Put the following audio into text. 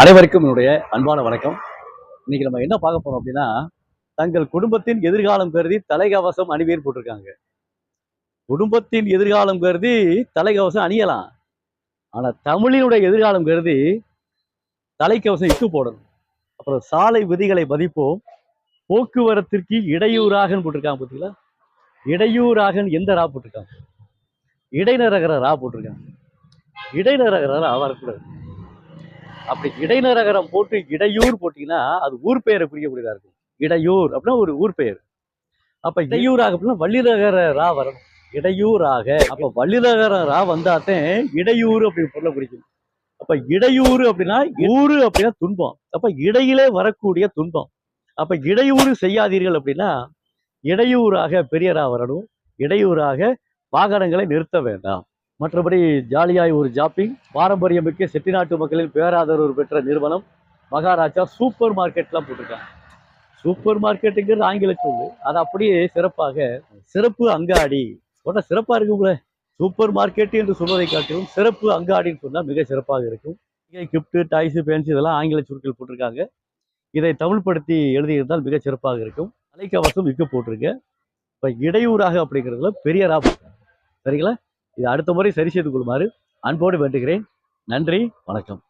அனைவருக்கும் என்னுடைய அன்பான வணக்கம். இன்னைக்கு நம்ம என்ன பார்க்க போறோம் அப்படின்னா தங்கள் குடும்பத்தின் எதிர்காலம் கருதி தலைக்கவசம் அணிவேர் போட்டிருக்காங்க. குடும்பத்தின் எதிர்காலம் கருதி தலைக்கவசம் அணியலாம். ஆனா தமிழினுடைய எதிர்காலம் கருதி தலைக்கவசம் இட்டு போடணும். அப்புறம் சாலை விதிகளை மதிப்போம். போக்குவரத்திற்கு இடையூறாகன்னு போட்டிருக்காங்க பார்த்தீங்களா இடையூறாகன்னு எந்த ரா போட்டிருக்காங்க? இடைநரகர ரா போட்டிருக்காங்க. இடைநரகர ரா வரக்கூடாது அப்படி இடைநரகரம் போட்டு இடையூர் போட்டீங்கன்னா அது ஊர் பெயரை குறிக்கக்கூடியதா இருக்கும். இடையூர் அப்படின்னா ஒரு ஊர் பெயர். அப்ப இடையூறாக அப்படின்னா வள்ளிநகர ரா வரணும் இடையூறாக அப்ப வள்ளிநகர ரா வந்தாத்தே இடையூறு அப்படின்னு பொருளை குறிக்கும் அப்ப இடையூறு அப்படின்னா ஊரு அப்படின்னா துன்பம். அப்ப இடையிலே வரக்கூடிய துன்பம். அப்ப இடையூறு செய்யாதீர்கள் அப்படின்னா இடையூறாக பெரியரா வரணும். இடையூறாக வாகனங்களை நிறுத்த வேண்டாம். மற்றபடி ஜாலியாய் ஒரு ஜாப்பிங். பாரம்பரியமிக்க செட்டிநாட்டு மக்களின் பேராதரவு பெற்ற நிறுவனம் மகாராஜா சூப்பர் மார்க்கெட்லாம் போட்டிருக்காங்க. சூப்பர் மார்க்கெட்டுங்கிறது ஆங்கில சொல்லு அது அப்படியே சிறப்பாக சிறப்பு அங்காடி. உடனே சிறப்பாக இருக்கும்ல சூப்பர் மார்க்கெட் என்று சொல்வதை காட்டிலும் சிறப்பு அங்காடின்னு சொன்னால் மிக சிறப்பாக இருக்கும். கிஃப்ட்டு டாய்ஸு பென்ஸ் இதெல்லாம் ஆங்கில சுருக்கில் போட்டிருக்காங்க. இதை தமிழ்படுத்தி எழுதியிருந்தால் மிக சிறப்பாக இருக்கும். அலைக்கவசம் விற்க போட்டிருக்க இப்போ இடையூறாக அப்படிங்கிறதுல பெரிய ராபம் சரிங்களா? இது அடுத்த முறை சரி செய்து கொள்ளுமாறு அன்போடு வேண்டுகிறேன். நன்றி வணக்கம்.